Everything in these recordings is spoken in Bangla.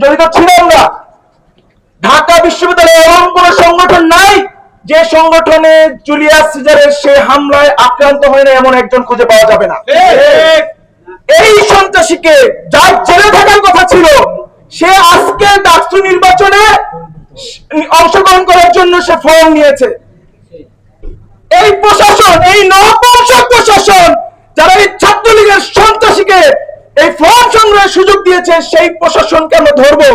জড়িত ছিলাম না। ঢাকা বিশ্ববিদ্যালয়ে এমন কোন সংগঠন নাই যে সংগঠনে জুলিয়াস সিজারের সে হামলায় আক্রান্ত হয় না এমন একজন খুঁজে পাওয়া যাবে না। এই সন্ত্রাসীকে যার জেলে থাকার কথা ছিল, সে আজকে ডাকসু নির্বাচনে অংশগ্রহণ করার জন্য সে ফর্ম নিয়েছে। এই প্রশাসন, এই নবংশক প্রশাসন, যারা এই ছাত্রলীগের সন্ত্রাসীকে এই ফর্ম সংগ্রহের সুযোগ দিয়েছে সেই প্রশাসনকে আমরা ধরবো।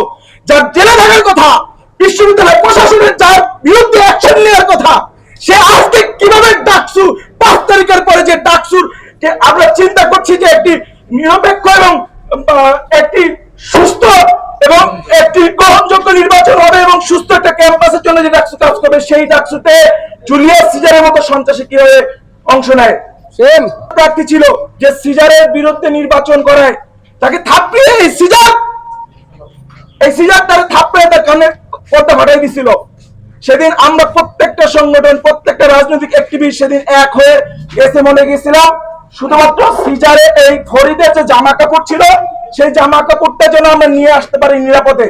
যার জেলে থাকার কথা, বিশ্ববিদ্যালয় প্রশাসনের যার বিরুদ্ধে অ্যাকশন নেওয়ার কথা, সে আজকে কীভাবে ডাকসু, পাঁচ তারিখের পরে যে ডাকসুর কে আমরা চিন্তা করছি যে একটি নিরপেক্ষ এবং একটি সুস্থ এবং একটি গ্রহণযোগ্য নির্বাচন হবে এবং সুস্থ একটা ক্যাম্পাসের জন্য যে ডাকসু কাজ করবে, সেই ডাকসুতে জুলিয়াস সিজারের মতো সন্ত্রাসী কীভাবে অংশ নেয়? সেম প্রার্থী ছিল যে সিজারের বিরুদ্ধে নির্বাচন করায়, তাকে থাপিয়ে এই সিজার! এই সিজার তার তার কানে ফাটাই দিছিল। সেদিন আমরা প্রত্যেকটা সংগঠন, প্রত্যেকটা রাজনৈতিক অ্যাক্টিভিস্ট সেদিন এক হয়ে এসে মনে গেছিলাম। শুধুমাত্র সিজারে এই ফরিদের যে জামা কাপড় ছিল, সেই জামা কাপড়টা যেন আমরা নিয়ে আসতে পারি নিরাপদে।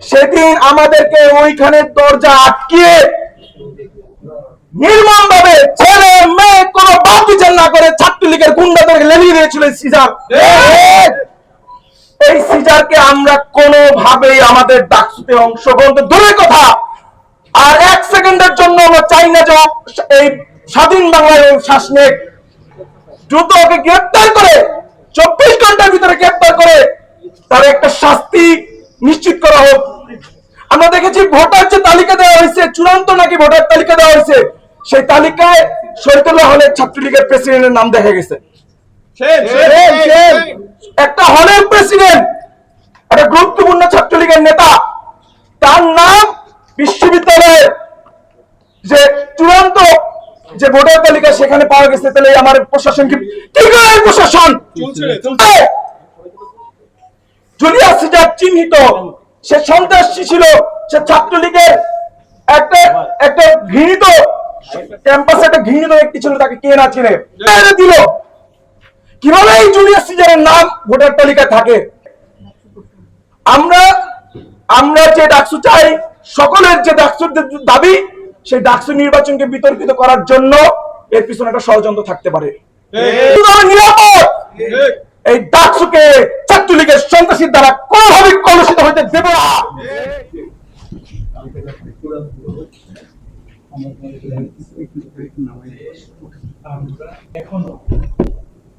সেদিন আমাদেরকে ওইখানে দরজা আটকিয়ে নির্মম ভাবে ছেলে মেয়ে কোন বাপ বিচার না করে ছাত্রলীগের গুন্ডাদেরকে লেলিয়ে দিয়েছিল এই সিজার। এই সিজারকে আমরা কোনোভাবেই আমাদের ডাকসুতে অংশগ্রহণ কথা। আর এক সেকেন্ডের জন্য আমরা চাই না যে এই স্বাধীন বাংলার দ্রুত ওকে গ্রেপ্তার করে, চব্বিশ ঘণ্টার ভিতরে গ্রেপ্তার করে তার একটা শাস্তি নিশ্চিত করা হোক। আমরা দেখেছি ভোটার যে তালিকা দেওয়া হয়েছে, চূড়ান্ত নাকি ভোটার তালিকা দেওয়া হয়েছে, সেই তালিকায় শহীদুল্লাহ হলের ছাত্রলীগের প্রেসিডেন্টের নাম দেখা গেছে। একটা হলের প্রেসিডেন্ট একটা গুরুত্বপূর্ণ ছাত্রলীগের নেতা। তার নাম বিশ্ববিদ্যালয়ের যে চূড়ান্ত যে ভোটার তালিকা সেখানে পাওয়া গেছে তাহলে আমার প্রশাসন কি প্রশাসন! জুলিয়াস সিজার চিহ্নিত সে সন্ত্রাসী ছিল সে ছাত্রলীগের একটা একটা ঘৃণিত ক্যাম্পাসে একটা ঘৃণিত ব্যক্তি ছিল তাকে কে না চিনে? মেরে দিল। কীভাবে এই জুলিয়াস সিজারের নাম ভোটার তালিকায় থাকে? আমরা আমরা যে ডাকসু চাই সকলের যে ডাকসুর দাবি সেই ডাকসু নির্বাচনকে বিতর্কিত করার জন্য এর পিছনে একটা ষড়যন্ত্র থাকতে পারে। নিরাপদ? এই ডাকসুকে ছাত্রলীগের সন্ত্রাসীর দ্বারা কোনোভাবে কলুষিত হইতে দেব না। এখনও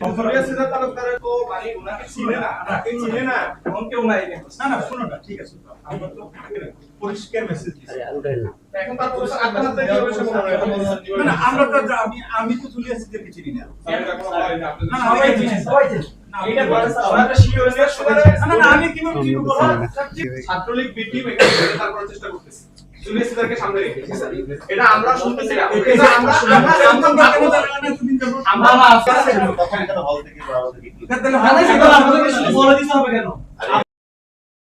জুলিয়াস সিজার তালুকদারের তো মানে ওনাকে চিনে না ওনাকে চিনে না এমন কেউ নাই না না শোনো না ঠিক আছে। আমরা তো পরিষ্কার মেসেজ এখন তার আমরা তো আমি আমি তো সিদ্দিককে চিনি না। না সবাই চিনি, সবাই চিনি। ছাত্রলীগ বিটিম এখানে করার চেষ্টা করতেছে। জুলিয়াস সিজারকে সামনে রেখে। স্যার এটা আমরা শুনতেছি না এটা আমরা আমরা আমরা আমরা তাহলে আমাদের সাথে বলে দিতে হবে কেন